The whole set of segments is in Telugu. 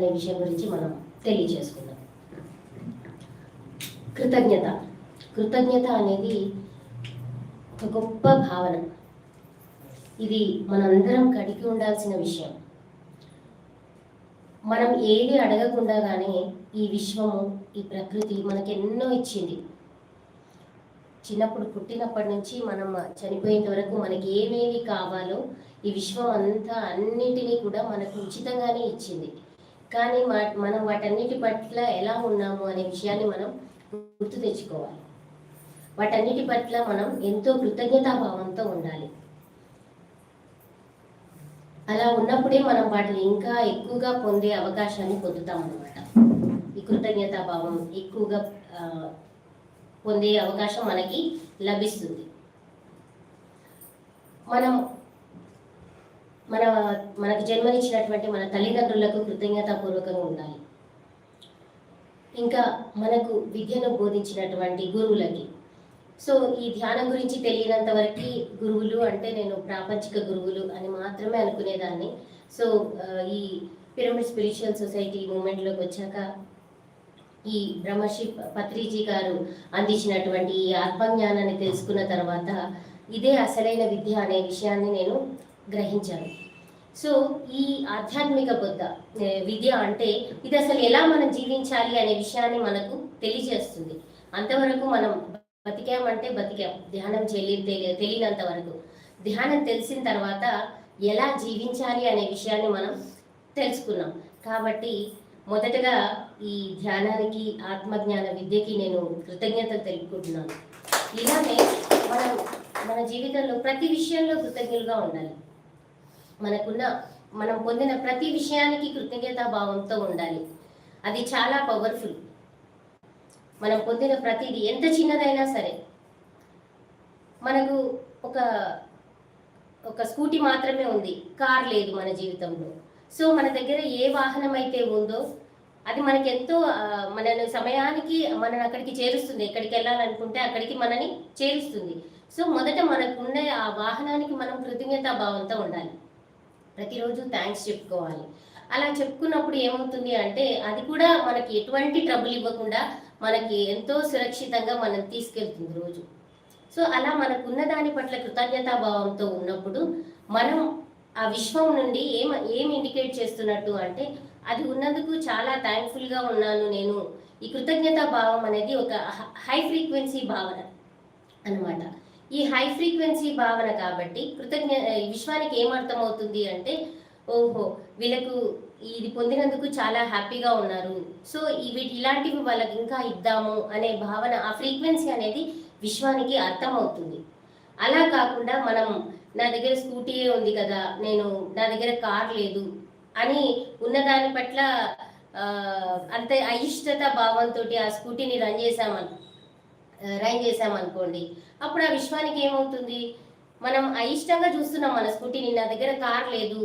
అనే విషయం గురించి మనం తెలియజేసుకుందాం. కృతజ్ఞత. కృతజ్ఞత అనేది ఒక గొప్ప భావన. ఇది మనందరం కడిగి ఉండాల్సిన విషయం. మనం ఏది అడగకుండా కానీ ఈ విశ్వము ఈ ప్రకృతి మనకి ఎన్నో ఇచ్చింది. చిన్నప్పుడు పుట్టినప్పటి నుంచి మనం చనిపోయేంత వరకు మనకి ఏమేమి కావాలో ఈ విశ్వం అంతా అన్నిటినీ కూడా మనకు ఉచితంగానే ఇచ్చింది. కానీ మనం వాటన్నిటి పట్ల ఎలా ఉన్నాము అనే విషయాన్ని మనం గుర్తు తెచ్చుకోవాలి. వాటన్నిటి పట్ల మనం ఎంతో కృతజ్ఞతాభావంతో ఉండాలి. అలా ఉన్నప్పుడే మనం వాటిని ఇంకా ఎక్కువగా పొందే అవకాశాన్ని పొందుతాం అనమాట ఈ కృతజ్ఞతాభావం ఎక్కువగా పొందే అవకాశం మనకి లభిస్తుంది. మనం మన మనకు జన్మనిచ్చినటువంటి మన తల్లిదండ్రులకు కృతజ్ఞతాపూర్వకంగా ఉండాలి. ఇంకా మనకు విద్యను బోధించినటువంటి గురువులకి. సో ఈ ధ్యానం గురించి తెలియనంత వరకు గురువులు అంటే నేను ప్రాపంచిక గురువులు అని మాత్రమే అనుకునేదాన్ని. సో ఈ పిరమిడ్ స్పిరిచువల్ సొసైటీ మూమెంట్లోకి వచ్చాక ఈ బ్రహ్మర్షి పత్రిజీ గారు అందించినటువంటి ఈ ఆత్మజ్ఞానాన్ని తెలుసుకున్న తర్వాత ఇదే అసలైన విద్య అనే విషయాన్ని నేను గ్రహించాను సో ఈ ఆధ్యాత్మిక బుద్ధ విద్య అంటే ఇది అసలు ఎలా మనం జీవించాలి అనే విషయాన్ని మనకు తెలియజేస్తుంది. అంతవరకు మనం బతికామంటే బతికాం. ధ్యానం చెల్లి తెలియనంత వరకు. ధ్యానం తెలిసిన తర్వాత ఎలా జీవించాలి అనే విషయాన్ని మనం తెలుసుకున్నాం. కాబట్టి మొదటగా ఈ ధ్యానానికి ఆత్మజ్ఞాన విద్యకి నేను కృతజ్ఞతలు తెలుపుకుంటున్నాను. ఇలానే మనం మన జీవితంలో ప్రతి విషయంలో కృతజ్ఞులుగా ఉండాలి. మనకున్న మనం పొందిన ప్రతి విషయానికి కృతజ్ఞతా భావంతో ఉండాలి. అది చాలా పవర్ఫుల్ మనం పొందిన ప్రతిదీ ఎంత చిన్నదైనా సరే మనకు ఒక ఒక స్కూటీ మాత్రమే ఉంది కార్ లేదు మన జీవితంలో. సో మన దగ్గర ఏ వాహనం అయితే ఉందో అది మనకి ఎంతో మనను సమయానికి మనని అక్కడికి చేరుస్తుంది. ఎక్కడికి వెళ్ళాలనుకుంటే అక్కడికి మనని చేరుస్తుంది. సో మొదట మనకున్న ఆ వాహనానికి మనం కృతజ్ఞతా భావంతో ఉండాలి. ప్రతిరోజు థ్యాంక్స్ చెప్పుకోవాలి. అలా చెప్పుకున్నప్పుడు ఏమవుతుంది అంటే అది కూడా మనకి ఎటువంటి ట్రబుల్ ఇవ్వకుండా మనకి ఎంతో సురక్షితంగా మనం తీసుకెళ్తుంది రోజు. సో అలా మనకున్న దాని పట్ల కృతజ్ఞతా భావంతో ఉన్నప్పుడు మనం ఆ విశ్వం నుండి ఏం ఏం ఇండికేట్ చేస్తున్నట్టు అంటే అది ఉన్నందుకు చాలా థ్యాంక్ఫుల్గా ఉన్నాను నేను. ఈ కృతజ్ఞతా భావం అనేది ఒక హై ఫ్రీక్వెన్సీ భావన అన్నమాట. ఈ హై ఫ్రీక్వెన్సీ భావన కాబట్టి కృతజ్ఞ విశ్వానికి విశ్వానికి ఏమర్థమవుతుంది అంటే ఓహో వీళ్ళకు ఇది పొందినందుకు చాలా హ్యాపీగా ఉన్నారు. సో ఇవి ఇలాంటివి వాళ్ళకి ఇంకా ఇద్దాము అనే భావన ఆ ఫ్రీక్వెన్సీ అనేది విశ్వానికి అర్థమవుతుంది. అలా కాకుండా మనం నా దగ్గర స్కూటీ ఉంది కదా నేను నా దగ్గర కార్ లేదు అని ఉన్నదాని పట్ల అంత అయిష్టత భావంతో ఆ స్కూటీని రన్ చేసామని రైన్ చేసామనుకోండి అప్పుడు ఆ విశ్వానికి ఏమవుతుంది? మనం అయిష్టంగా చూస్తున్నాం మన స్కూటీని నా దగ్గర కార్ లేదు.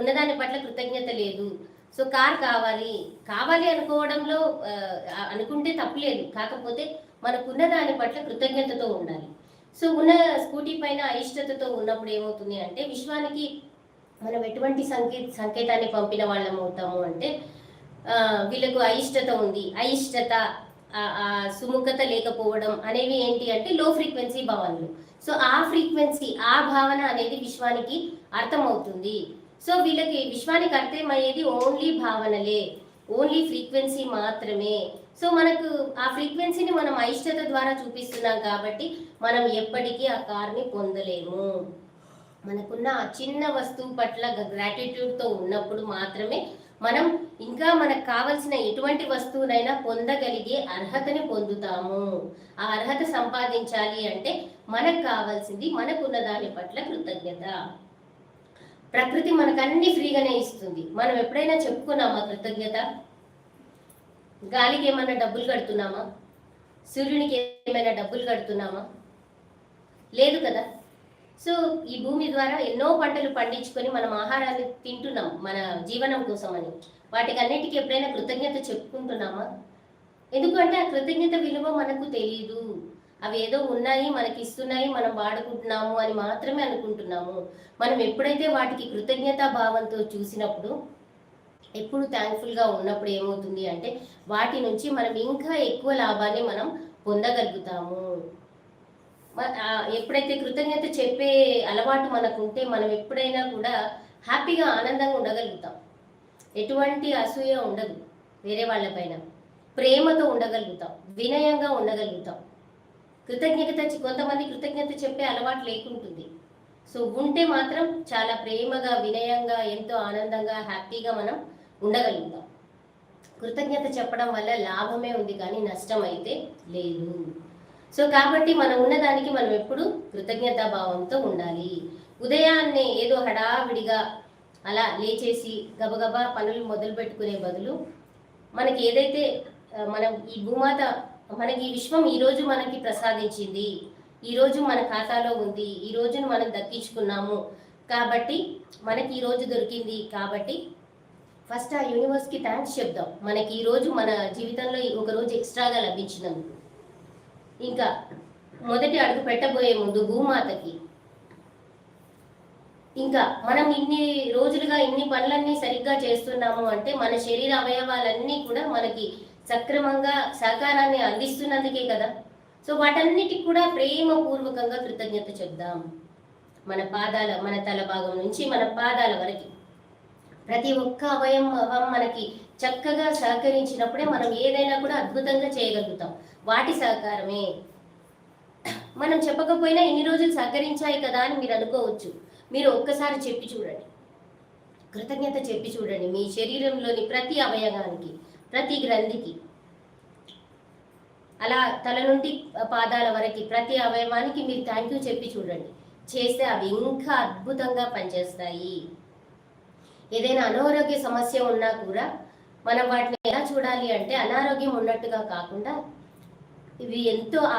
ఉన్నదాని పట్ల కృతజ్ఞత లేదు. సో కార్ కావాలి. కావాలి అనుకోవడంలో అనుకుంటే తప్పులేదు. కాకపోతే మనకున్న దాని పట్ల కృతజ్ఞతతో ఉండాలి. సో ఉన్న స్కూటీ పైన అయిష్టతతో ఉన్నప్పుడు ఏమవుతుంది అంటే విశ్వానికి మనం ఎటువంటి సంకే సంకేతాన్ని పంపిన వాళ్ళం అవుతాము అంటే వీళ్ళకు అయిష్టత ఉంది. అయిష్టత సుముఖత లేకపోవడం అనేవి ఏంటి అంటే లో ఫ్రీక్వెన్సీ భావనలు. సో ఆ ఫ్రీక్వెన్సీ ఆ భావన అనేది విశ్వానికి అర్థమవుతుంది. సో వీళ్ళకి విశ్వానికి అర్థమయ్యేది ఓన్లీ భావనలే. ఓన్లీ ఫ్రీక్వెన్సీ మాత్రమే. సో మనకు ఆ ఫ్రీక్వెన్సీని మనం అయిష్టత ద్వారా చూపిస్తున్నాం కాబట్టి మనం ఎప్పటికీ ఆ కార్ని పొందలేము. మనకున్న ఆ చిన్న వస్తువు పట్ల గ్రాటిట్యూడ్తో ఉన్నప్పుడు మాత్రమే మనం ఇంకా మనకు కావలసిన ఎటువంటి వస్తువునైనా పొందగలిగే అర్హతని పొందుతాము. ఆ అర్హత సంపాదించాలి అంటే మనకు కావాల్సింది మనకున్న దాని పట్ల కృతజ్ఞత. ప్రకృతి మనకు అన్ని ఫ్రీగానే ఇస్తుంది. మనం ఎప్పుడైనా చెప్పుకున్నామా కృతజ్ఞత? గాలికి ఏమైనా డబ్బులు కడుతున్నామా? సూర్యునికి ఏమైనా డబ్బులు కడుతున్నామా? లేదు కదా? సో ఈ భూమి ద్వారా ఎన్నో పంటలు పండించుకొని మనం ఆహారాన్ని తింటున్నాం మన జీవనం కోసమని. వాటికి అన్నిటికీ ఎప్పుడైనా కృతజ్ఞత చెప్పుకుంటున్నామా? ఎందుకంటే ఆ కృతజ్ఞత విలువ మనకు తెలియదు అవి ఏదో ఉన్నాయి మనకి ఇస్తున్నాయి మనం వాడుకుంటున్నాము అని మాత్రమే అనుకుంటున్నాము. మనం ఎప్పుడైతే వాటికి కృతజ్ఞతా భావంతో చూసినప్పుడు ఎప్పుడు థ్యాంక్ఫుల్గా ఉన్నప్పుడు ఏమవుతుంది అంటే వాటి నుంచి మనం ఇంకా ఎక్కువ లాభాన్ని మనం పొందగలుగుతాము. ఎప్పుడైతే కృతజ్ఞత చెప్పే అలవాటు మనకు ఉంటే మనం ఎప్పుడైనా కూడా హ్యాపీగా ఆనందంగా ఉండగలుగుతాం. ఎటువంటి అసూయ ఉండదు వేరే వాళ్ళపైన. ప్రేమతో ఉండగలుగుతాం వినయంగా ఉండగలుగుతాం. కృతజ్ఞత కొంతమంది కృతజ్ఞత చెప్పే అలవాటు లేకుంటుంది. సో ఉంటే మాత్రం చాలా ప్రేమగా వినయంగా ఎంతో ఆనందంగా హ్యాపీగా మనం ఉండగలుగుతాం. కృతజ్ఞత చెప్పడం వల్ల లాభమే ఉంది కానీ నష్టం అయితే లేదు. సో కాబట్టి మనం ఉన్నదానికి మనం ఎప్పుడు కృతజ్ఞతా భావంతో ఉండాలి. ఉదయాన్నే ఏదో హడావిడిగా అలా లేచేసి గబగబా పనులు మొదలు పెట్టుకునే బదులు మనకి ఏదైతే మనం ఈ భూమాత మనకి ఈ విశ్వం ఈరోజు మనకి ప్రసాదించింది ఈరోజు మన ఖాతాలో ఉంది ఈ రోజును మనం దక్కించుకున్నాము కాబట్టి మనకి ఈరోజు దొరికింది కాబట్టి ఫస్ట్ ఆ యూనివర్స్కి థ్యాంక్స్ చెప్దాం. మనకి ఈరోజు మన జీవితంలో ఒక రోజు ఎక్స్ట్రాగా లభించినందుకు. ఇంకా మొదటి అడుగు పెట్టబోయే ముందు భూమాతకి. ఇంకా మనం ఇన్ని రోజులుగా ఇన్ని పనులన్నీ సరిగ్గా చేస్తున్నాము అంటే మన శరీర అవయవాలన్నీ కూడా మనకి సక్రమంగా సహకారాన్ని అందిస్తున్నందుకే కదా. సో వాటన్నిటికి కూడా ప్రేమపూర్వకంగా కృతజ్ఞత చెప్దాం. మన పాదాల మన తల భాగం నుంచి మన పాదాల వరకు. ప్రతి ఒక్క అవయవం మనకి చక్కగా సహకరించినప్పుడే మనం ఏదైనా కూడా అద్భుతంగా చేయగలుగుతాం. వాటి సహకారమే. మనం చెప్పకపోయినా ఇన్ని రోజులు సహకరించాయి కదా అని మీరు అనుకోవచ్చు. మీరు ఒక్కసారి చెప్పి చూడండి. కృతజ్ఞత చెప్పి చూడండి మీ శరీరంలోని ప్రతి అవయవానికి ప్రతి గ్రంథికి. అలా తల నుండి పాదాల వరకు ప్రతి అవయవానికి మీరు థ్యాంక్ యూ చెప్పి చూడండి. చేస్తే అవి ఇంకా అద్భుతంగా పనిచేస్తాయి. ఏదైనా అనారోగ్య సమస్య ఉన్నా కూడా మనం వాటిని ఎలా చూడాలి అంటే అనారోగ్యం ఉన్నట్టుగా కాకుండా ఇవి ఎంతో ఆ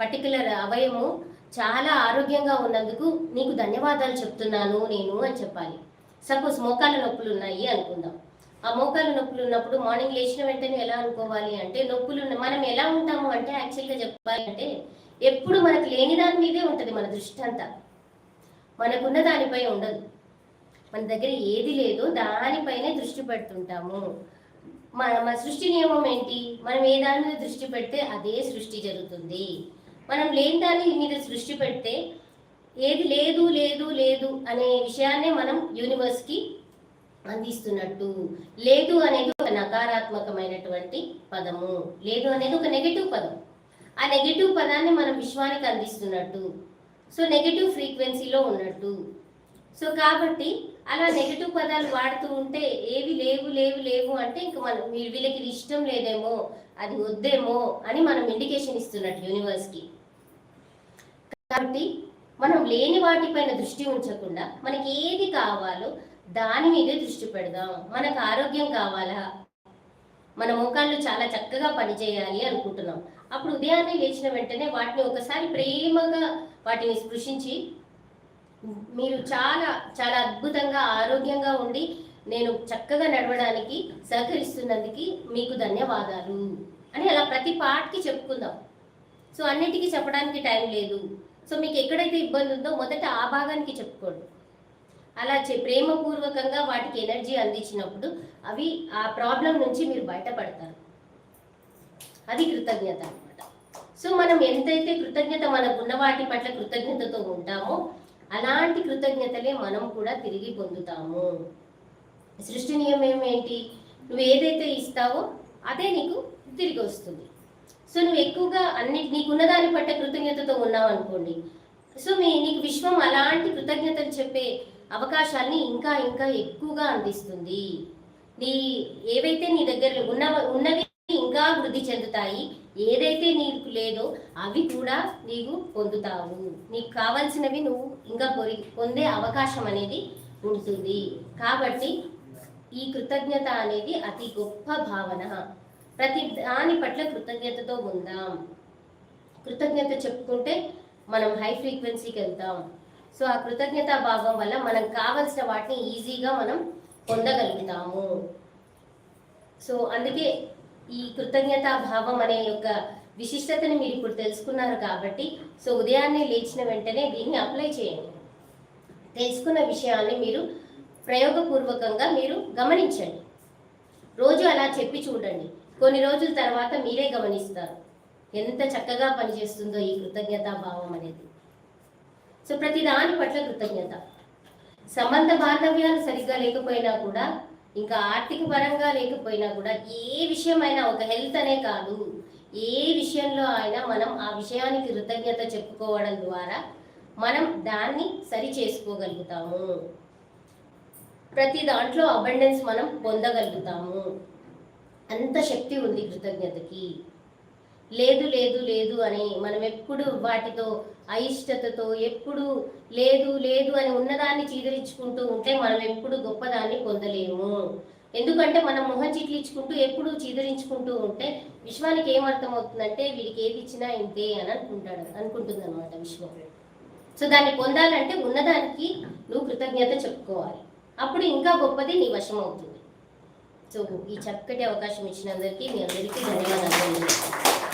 పర్టికులర్ అవయము చాలా ఆరోగ్యంగా ఉన్నందుకు నీకు ధన్యవాదాలు చెప్తున్నాను నేను అని చెప్పాలి. సపోజ్ మోకాళ్ళ నొప్పులు ఉన్నాయి అనుకుందాం. ఆ మోకాళ్ళ నొప్పులు ఉన్నప్పుడు మార్నింగ్ లేచిన వెంటనే ఎలా అనుకోవాలి అంటే నొప్పులు మనం ఎలా ఉంటాము అంటే యాక్చువల్గా చెప్పాలి అంటే ఎప్పుడు మనకు లేని దాని మీదే ఉంటుంది మన దృష్టి అంతా. మనకున్న దానిపై ఉండదు. మన దగ్గర ఏది లేదో దానిపైనే దృష్టి పెడుతుంటాము. మన మన సృష్టి నియమం ఏంటి? మనం ఏ దాని మీద దృష్టి పెడితే అదే సృష్టి జరుగుతుంది. మనం లేని దాని మీద సృష్టి పెడితే ఏది లేదు లేదు లేదు అనే విషయాన్నే మనం యూనివర్స్కి అందిస్తున్నట్టు. లేదు అనేది ఒక నకారాత్మకమైనటువంటి పదము. లేదు అనేది ఒక నెగిటివ్ పదం. ఆ నెగటివ్ పదాన్ని మనం విశ్వానికి అందిస్తున్నట్టు. సో నెగటివ్ ఫ్రీక్వెన్సీలో ఉన్నట్టు. సో కాబట్టి అలా నెగిటివ్ పదాలు వాడుతూ ఉంటే ఏవి లేవు లేవు లేవు అంటే ఇంక మనం వీళ్ళకి ఇది ఇష్టం లేదేమో అది వద్దేమో అని మనం ఇండికేషన్ ఇస్తున్నట్టు యూనివర్స్కి కాబట్టి మనం లేని వాటిపైన దృష్టి ఉంచకుండా మనకి ఏది కావాలో దాని మీదే దృష్టి పెడదాం. మనకు ఆరోగ్యం కావాలా? మన మోకాళ్ళు చాలా చక్కగా పనిచేయాలి అనుకుంటున్నాం. అప్పుడు ఉదయాన్నే లేచిన వెంటనే వాటిని ఒకసారి ప్రేమగా వాటిని స్పృశించి మీరు చాలా చాలా అద్భుతంగా ఆరోగ్యంగా ఉండి నేను చక్కగా నడవడానికి సహకరిస్తున్నందుకు మీకు ధన్యవాదాలు. అని అలా ప్రతి పార్ట్కి చెప్పుకుందాం. సో అన్నిటికీ చెప్పడానికి టైం లేదు. సో మీకు ఎక్కడైతే ఇబ్బంది ఉందో మొదట ఆ భాగానికి చెప్పుకోండి. అలా చే ప్రేమపూర్వకంగా వాటికి ఎనర్జీ అందించినప్పుడు అవి ఆ ప్రాబ్లం నుంచి మీరు బయటపడతారు. అది కృతజ్ఞత అన్నమాట. సో మనం ఎంతైతే కృతజ్ఞత మనకున్న వాటి పట్ల కృతజ్ఞతతో ఉంటామో అలాంటి కృతజ్ఞతలే మనం కూడా తిరిగి పొందుతాము. సృష్టి నియమం ఏంటి? నువ్వు ఏదైతే ఇస్తావో అదే నీకు తిరిగి వస్తుంది. సో నువ్వు ఎక్కువగా అన్ని నీకున్న దాని పట్ల కృతజ్ఞతతో ఉన్నావు అనుకోండి. సో మీ నీకు విశ్వం అలాంటి కృతజ్ఞతలు చెప్పే అవకాశాన్ని ఇంకా ఇంకా ఎక్కువగా అందిస్తుంది. నీ ఏవైతే నీ దగ్గర ఉన్న ఉన్నవి ఇంకా వృద్ధి చెందుతాయి ఏదైతే నీకు లేదో అవి కూడా నీకు పొందుతావు. నీకు కావాల్సినవి నువ్వు ఇంకా పొరి పొందే అవకాశం అనేది ఉంటుంది. కాబట్టి ఈ కృతజ్ఞత అనేది అతి గొప్ప భావన. ప్రతి దాని పట్ల కృతజ్ఞతతో ఉందాం. కృతజ్ఞత చెప్పుకుంటే మనం హై ఫ్రీక్వెన్సీకి వెళ్తాం. సో ఆ కృతజ్ఞతా భావం వల్ల మనం కావలసిన వాటిని ఈజీగా మనం పొందగలుగుతాము. సో అందుకే ఈ కృతజ్ఞతా భావం అనే యొక్క విశిష్టతని మీరు ఇప్పుడు తెలుసుకున్నారు కాబట్టి సో ఉదయాన్నే లేచిన వెంటనే దీన్ని అప్లై చేయండి. తెలుసుకున్న విషయాన్ని మీరు ప్రయోగపూర్వకంగా మీరు గమనించండి. రోజు అలా చెప్పి చూడండి. కొన్ని రోజుల తర్వాత మీరే గమనిస్తారు. ఎంత చక్కగా పనిచేస్తుందో ఈ కృతజ్ఞతా భావం అనేది. సో ప్రతి దాని పట్ల కృతజ్ఞత. సంబంధ బాంధవ్యాలు సరిగ్గా లేకపోయినా కూడా ఇంకా ఆర్థిక పరంగా లేకపోయినా కూడా ఏ విషయమైనా ఒక హెల్త్ అనే కాదు. ఏ విషయంలో అయినా మనం ఆ విషయానికి కృతజ్ఞత చెప్పుకోవడం ద్వారా మనం దాన్ని సరి చేసుకోగలుగుతాము. ప్రతి దాంట్లో అబండెన్స్ మనం పొందగలుగుతాము. అంత శక్తి ఉంది కృతజ్ఞతకి. లేదు లేదు లేదు అని మనం ఎప్పుడు వాటితో అయిష్టతతో ఎప్పుడు లేదు లేదు అని ఉన్నదాన్ని చీదరించుకుంటూ ఉంటే మనం ఎప్పుడు గొప్పదాన్ని పొందలేము. ఎందుకంటే మనం మొహం చిట్లించుకుంటూ ఎప్పుడు చీదరించుకుంటూ ఉంటే విశ్వానికి ఏం అర్థమవుతుందంటే వీడికి ఏది ఇచ్చినా ఇంతే అని అనుకుంటాడు అనుకుంటుంది అనమాట విశ్వం. సో దాన్ని పొందాలంటే ఉన్నదానికి నువ్వు కృతజ్ఞత చెప్పుకోవాలి. అప్పుడు ఇంకా గొప్పది నీ వశం అవుతుంది. సో ఈ చక్కటి అవకాశం ఇచ్చినందరికీ మీ అందరికీ ధన్యవాదాలు.